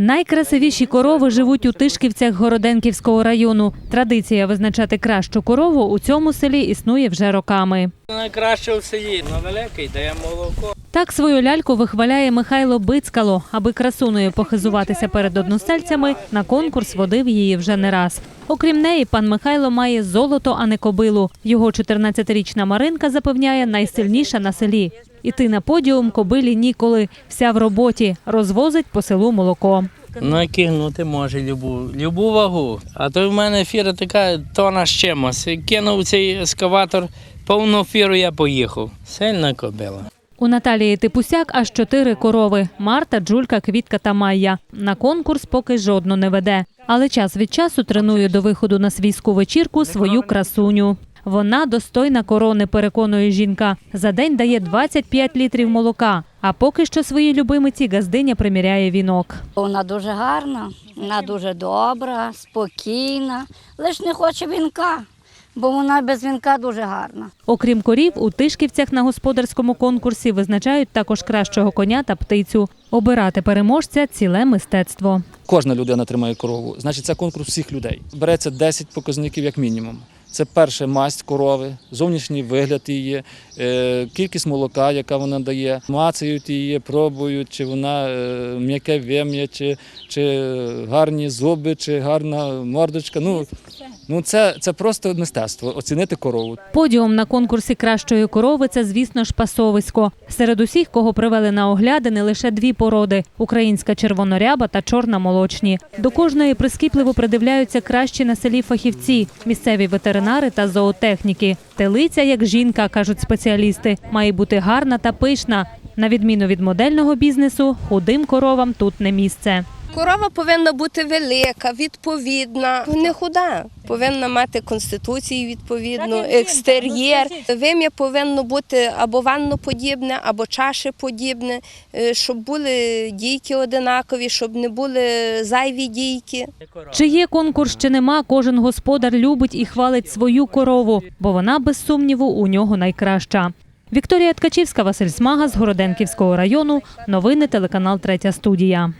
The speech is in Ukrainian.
Найкрасивіші корови живуть у Тишківцях Городенківського району. Традиція визначати кращу корову у цьому селі існує вже роками. Найкраще в селі, на великий дає молоко. Так свою ляльку вихваляє Михайло Бицькало. Аби красуною похизуватися перед односельцями, на конкурс водив її вже не раз. Окрім неї, пан Михайло має золото, а не кобилу. Його 14-річна Маринка запевняє найсильніша на селі. Іти на подіум кобилі ніколи. Вся в роботі, розвозить по селу молоко. Накинути може любу, любу вагу. А то в мене фіра така тона з чимось. Кинув цей ескаватор, повну фіру я поїхав. Сильна кобила. У Наталії Типусяк аж чотири корови: Марта, Джулька, Квітка та Майя. На конкурс поки жодну не веде. Але час від часу тренує до виходу на свійську вечірку свою красуню. Вона достойна корони, переконує жінка. За день дає 25 літрів молока. А поки що своїй любимиці газдиня приміряє вінок. Вона дуже гарна, вона дуже добра, спокійна, лише не хоче вінка, бо вона без вінка дуже гарна. Окрім корів, у Тишківцях на господарському конкурсі визначають також кращого коня та птицю. Обирати переможця ціле мистецтво. Кожна людина тримає корову. Значить, це конкурс всіх людей. Береться 10 показників як мінімум. Це перше масть корови, зовнішній вигляд її, е, кількість молока, яка вона дає, мацають її, пробують, чи вона е, м'яке вим'я, чи, чи гарні зуби, чи гарна мордочка. Ну, ну це, це просто мистецтво оцінити корову. Подіум на конкурсі кращої корови це, звісно ж, пасовисько. Серед усіх, кого привели на оглядини, лише дві породи: українська червоноряба та чорна молочні. До кожної прискіпливо придивляються кращі на селі фахівці, місцеві ветеринари та зоотехніки. Телиця, як жінка, кажуть спеціалісти, має бути гарна та пишна. На відміну від модельного бізнесу, худим коровам тут не місце. Корова повинна бути велика, відповідна, не худа. Повинна мати конституцію відповідну, екстер'єр. Вим'я повинно бути або ванноподібне, або чашеподібне, е, щоб були дійки одинакові, щоб не були зайві дійки. Чи є конкурс, чи нема, кожен господар любить і хвалить свою корову, бо вона, без сумніву, у нього найкраща. Вікторія Ткачівська, Василь Смага з Городенківського району. Новини телеканал Третя студія.